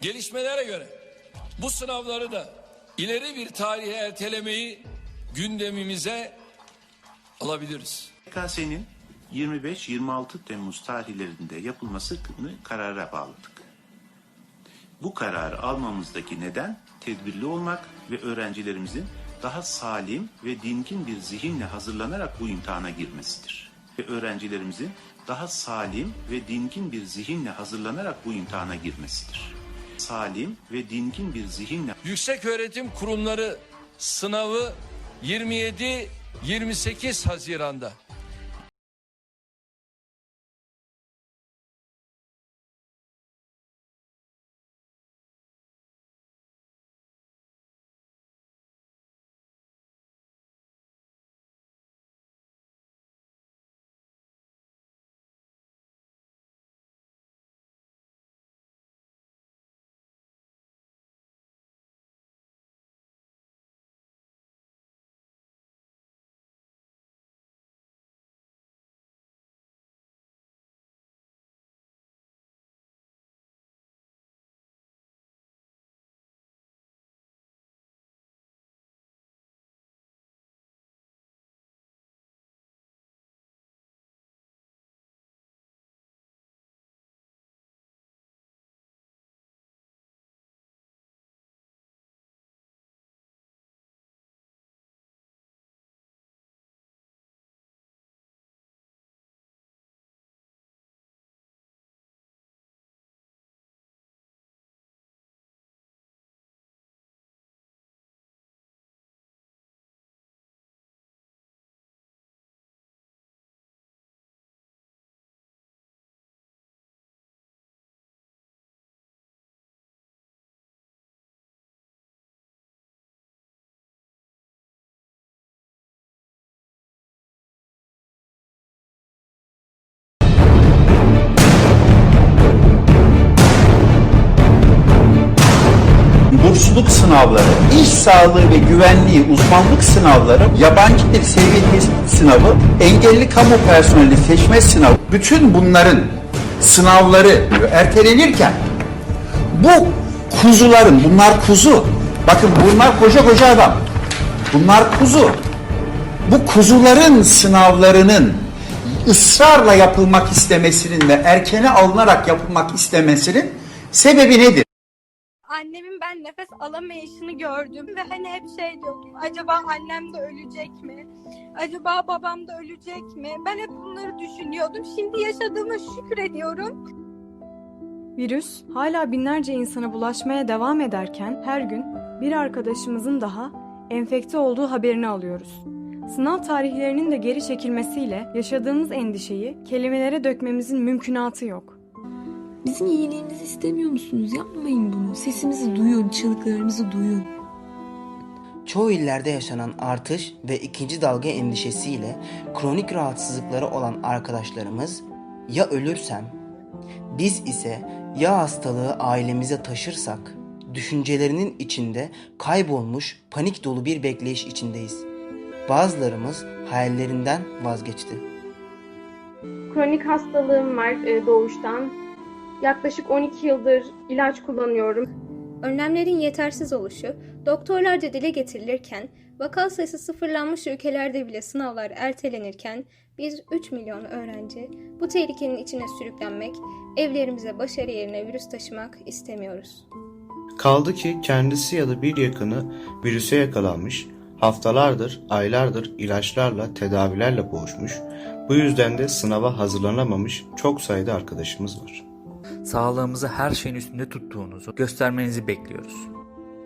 Gelişmelere göre bu sınavları da ileri bir tarihe ertelemeyi gündemimize alabiliriz. YKS'nin 25-26 Temmuz tarihlerinde yapılmasını karara bağladık. Bu kararı almamızdaki neden tedbirli olmak ve öğrencilerimizin daha salim ve dingin bir zihinle hazırlanarak bu imtihana girmesidir. Ve öğrencilerimizin daha salim ve dingin bir zihinle hazırlanarak bu imtihana girmesidir. Salim ve dingin bir zihinle Yüksek Öğretim Kurumları sınavı 27-28 Haziran'da. Bursluluk sınavları, iş sağlığı ve güvenliği uzmanlık sınavları, yabancı dil seviyesi sınavı, engelli kamu personeli seçme sınavı, bütün bunların sınavları ertelenirken bu kuzuların, bunlar kuzu, bakın bunlar koca koca adam, bunlar kuzu, bu kuzuların sınavlarının ısrarla yapılmak istemesinin ve erkene alınarak yapılmak istemesinin sebebi nedir? Annemin ben nefes alamayışını gördüm ve hani hep şey diyordum. Acaba annem de ölecek mi? Acaba babam da ölecek mi? Ben hep bunları düşünüyordum. Şimdi yaşadığıma şükrediyorum. Virüs hala binlerce insana bulaşmaya devam ederken her gün bir arkadaşımızın daha enfekte olduğu haberini alıyoruz. Sınav tarihlerinin de geri çekilmesiyle yaşadığımız endişeyi kelimelere dökmemizin mümkünatı yok. Bizim iyiliğimizi istemiyor musunuz? Yapmayın bunu. Sesimizi duyun, çığlıklarımızı duyun. Çoğu illerde yaşanan artış ve ikinci dalga endişesiyle kronik rahatsızlıkları olan arkadaşlarımız ya ölürsem, biz ise ya hastalığı ailemize taşırsak, düşüncelerinin içinde kaybolmuş panik dolu bir bekleyiş içindeyiz. Bazılarımız hayallerinden vazgeçti. Kronik hastalığım var e, doğuştan. Yaklaşık 12 yıldır ilaç kullanıyorum. Önlemlerin yetersiz oluşu doktorlarca dile getirilirken vaka sayısı sıfırlanmış ülkelerde bile sınavlar ertelenirken biz 3 milyon öğrenci bu tehlikenin içine sürüklenmek, evlerimize başarı yerine virüs taşımak istemiyoruz. Kaldı ki kendisi ya da bir yakını virüse yakalanmış, haftalardır, aylardır ilaçlarla, tedavilerle boğuşmuş, bu yüzden de sınava hazırlanamamış çok sayıda arkadaşımız var. Sağlığımızı her şeyin üstünde tuttuğunuzu göstermenizi bekliyoruz.